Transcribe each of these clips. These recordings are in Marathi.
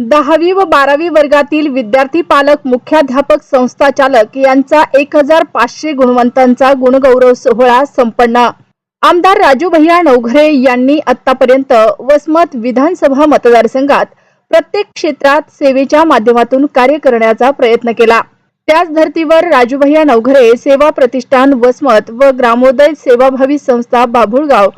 दहावी व बारावी वर्गातील विद्यार्थी पालक मुख्याध्यापक संस्था चालक यांचा एक हजार पाचशे गुणवंतांचा गुणगौरव सोहळा संपन्न. आमदार राजू भैया नवघरे यांनी आतापर्यंत वसमत विधानसभा मतदारसंघात प्रत्येक क्षेत्रात सेवेच्या माध्यमातून कार्य करण्याचा प्रयत्न केला. त्याच धर्तीवर राजूभैया नवघरे सेवा प्रतिष्ठान वसमत व ग्रामोदय सेवाभावी संस्था बाभुळगाव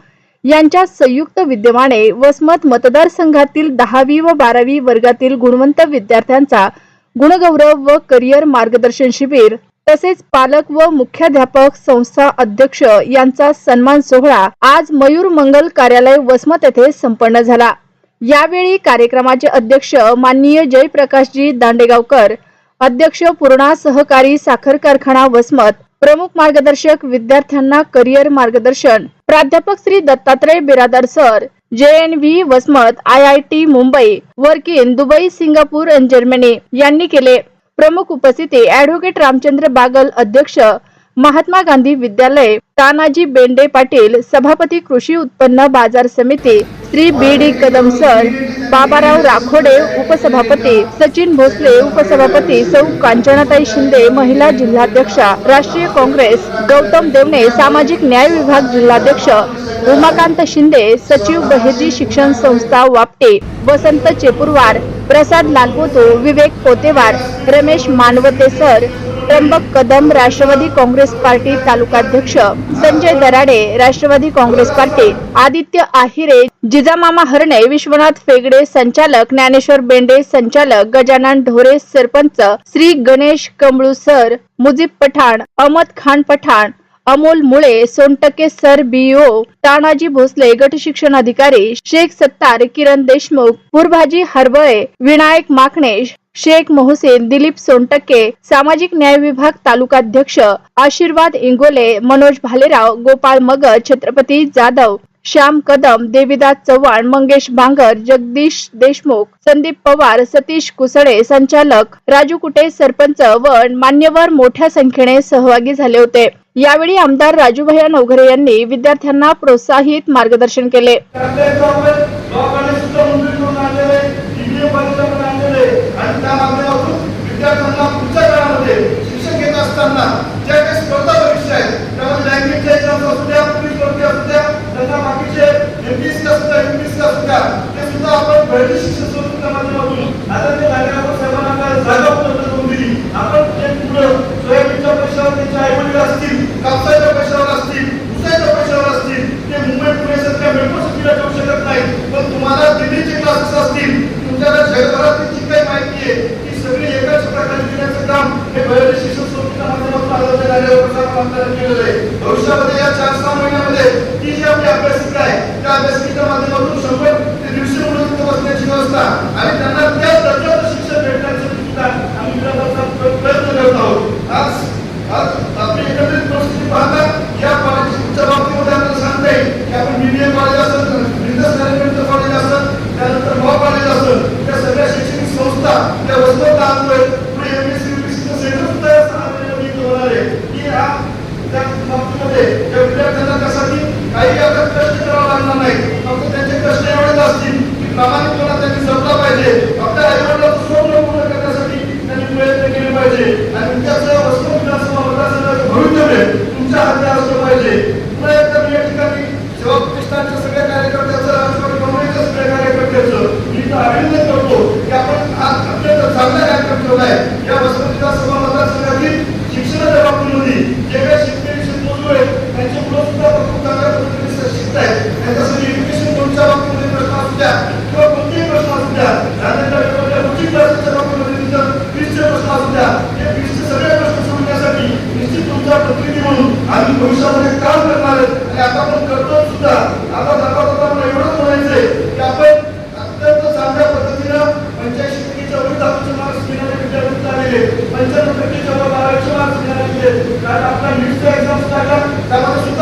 यांच्या संयुक्त विद्यमाने वसमत मतदारसंघातील दहावी व बारावी वर्गातील गुणवंत विद्यार्थ्यांचा गुणगौरव व करिअर मार्गदर्शन शिबिर तसेच पालक व मुख्याध्यापक संस्था अध्यक्ष यांचा सन्मान सोहळा आज मयूर मंगल कार्यालय वसमत येथे संपन्न झाला. यावेळी कार्यक्रमाचे अध्यक्ष माननीय जयप्रकाशजी दांडेगावकर अध्यक्ष पूर्णा सहकारी साखर कारखाना वसमत प्रमुख मार्गदर्शक विद्यार्थ्यांना करिअर मार्गदर्शन. प्राध्यापक Shri Dattatray Biradar sir J N V Vasmat I I T Mumbai वर्किन Dubai Singapore आणि जर्मनी यांनी केले. प्रमुख उपस्थिती ऍडव्होकेट रामचंद्र बागल अध्यक्ष महात्मा गांधी विद्यालय तानाजी बेंडे पाटील सभापती कृषी उत्पन्न बाजार समिती Shri B D Kadam sir Baburao Rakhode उपसभापती सचिन भोसले उपसभापती सौ कांचनाताई शिंदे महिला जिल्हाध्यक्षा राष्ट्रीय काँग्रेस गौतम देवणे सामाजिक न्याय विभाग जिल्हाध्यक्ष उमाकांत शिंदे सचिव बहिर्जी शिक्षण संस्था वापटे वसंत चेपुरवार प्रसाद लालपोतो विवेक पोतेवार रमेश मानवते सर त्र्यंबक कदम राष्ट्रवादी काँग्रेस पार्टी तालुकाध्यक्ष संजय दराडे राष्ट्रवादी काँग्रेस पार्टी आदित्य आहिरे जिजामामा हरणे विश्वनाथ फेगडे संचालक ज्ञानेश्वर बेंडे संचालक Gajanan Dhore sarpanch Shri Ganesh Kamalu sir Mujeeb Pathan Ahmed Khan Pathan Amol Mule Sontake sir BO Tanaji Bhosale गट शिक्षण अधिकारी शेख सत्तार किरण देशमुख पूर्भाजी हरबळे विनायक माकणे शेख मोहसेन दिलीप सोनटक्के सामाजिक न्याय विभाग तालुकाध्यक्ष आशीर्वाद इंगोले मनोज भालेराव गोपाळ मगर छत्रपती जाधव श्याम कदम देविदास चव्हाण मंगेश बांगर जगदीश देशमुख संदीप पवार सतीश कुसळे संचालक राजू कुटे सरपंच व मान्यवर मोठ्या संख्येने सहभागी झाले होते. यावेळी आमदार राजूभैया नवघरे यांनी विद्यार्थ्यांना प्रोत्साहित मार्गदर्शन केले. त्याचं आपण दवाखाने सुद्धा मंजूर करून आणलेले इंजिनिअर परीक्षा पण आणलेले आणि त्या माध्यमातून विद्यार्थ्यांना पुढच्या काळामध्ये शिक्षण घेत असताना ज्या काही स्पर्धा परीक्षा आहेत त्यामध्ये लँग्वेजच्या एक्झाम्स असू द्या पोलीस भरती असू द्या त्यांना बाकीचे एमपीएससी असू द्या युपीएससी असू द्या ते सुद्धा आपण घरची शिक्षण संस्थेच्या माध्यमातून आता ते झाले आपण सर्वांना काय जागा उपलब्ध करून दिली आपण ते पुढं सोयाबीनच्या पैशावर त्यांचे आई वडील असतील कापसाच्या पैशावर असतील ऊसाच्या पैशावर असतील ते मुंबई पुणे सारख्या मेट्रो सिटीला जाऊ शकत नाही पण तुम्हाला दिल्लीचे क्लासेस असतील तुमच्याकडे जगभरातली जी काही माहिती आहे ती सगळी एकाच प्रकारे देण्याचं काम हे बरेच शिक्षण संस्थेच्या माध्यमातून आयोजन झाल्यावर प्रसार आपल्याला केलेलं आहे. भविष्यामध्ये या चार सहा महिन्यामध्ये ती जी आपली अभ्यासिका आहे त्या अभ्यासिकेच्या माध्यमातून शंभर दीडशे मुलं तिथं बसण्याची व्यवस्था आणि त्यांना त्या दर्जाचं शिक्षण भेटण्याचं सुद्धा आम्ही प्रयत्न प्रयत्न करत आहोत आज आज आपली एकत्रित परिस्थिती पाहता या कॉलेजच्या बाबतीमध्ये आपल्याला सांगता येईल की आपण बीबीए कॉलेज असेल बिझनेस मॅनेजमेंटचं कॉलेज असेल त्यानंतर लॉ कॉलेज असेल त्या सगळ्या शैक्षणिक संस्था त्या वस्तूत आणतोय पुढे एमएससी युपीसीचं सेंटर सुद्धा या सहा महिन्यामध्ये होणार आहे की हा त्या बाबतीमध्ये त्या विद्यार्थ्यांना त्यासाठी काही आता कष्ट करावं लागणार नाही फक्त त्यांचे कष्ट एवढेच असतील की प्रामाणिकपणा त्यांनी जपला पाहिजे आपल्या आईवडिलाचं स्वप्न पूर्ण करण्यासाठी त्यांनी प्रयत्न केले पाहिजे आणि तुमच्याचं वस्तू विधानसभा मतदारसंघाचं भवितव्य तुमच्या हाती असलं पाहिजे पुन्हा एकदा मी या ठिकाणी सेवा प्रतिष्ठानच्या सगळ्या कार्यकर्त्याचं राष्ट्रवादी काँग्रेसच्या सगळ्या कार्यकर्त्याचं मी इथं अभिनंदन करतो की आपण हा अत्यंत चांगला कार्यक्रम ठेवला आहे या वसंत विधानसभा मतदारसंघातील शिक्षणाच्या बाबतीमध्ये जे काही शेतकरी शेतमजूर आहेत त्यांचे मुलं सुद्धा खूप चांगल्या पद्धतीने शिकत आहेत त्यांच्यासाठी एज्युकेशन लोनच्या बाबतीमध्ये प्रश्न असू द्या किंवा कोणतेही प्रश्न असू द्या वेगवेगळ्या उचित प्रश्न असू द्या हे फीसचे सगळे प्रश्न सोडवण्यासाठी निश्चित तुमचा प्रतिनिधी म्हणून आम्ही भविष्यामध्ये काम करणार आहेत आणि आता करतो सुद्धा आता जाता जाता एवढंच म्हणायचंय की आपण अत्यंत चांगल्या पद्धतीनं पंच्याऐंशी टक्केच्या वर दहावीचे मार्क्स घेणारे विद्यार्थी आलेले पंच्याण्णव मार्क्स घेणारे कारण आपला नीटचा एक्झाम टाकला त्यामध्ये सुद्धा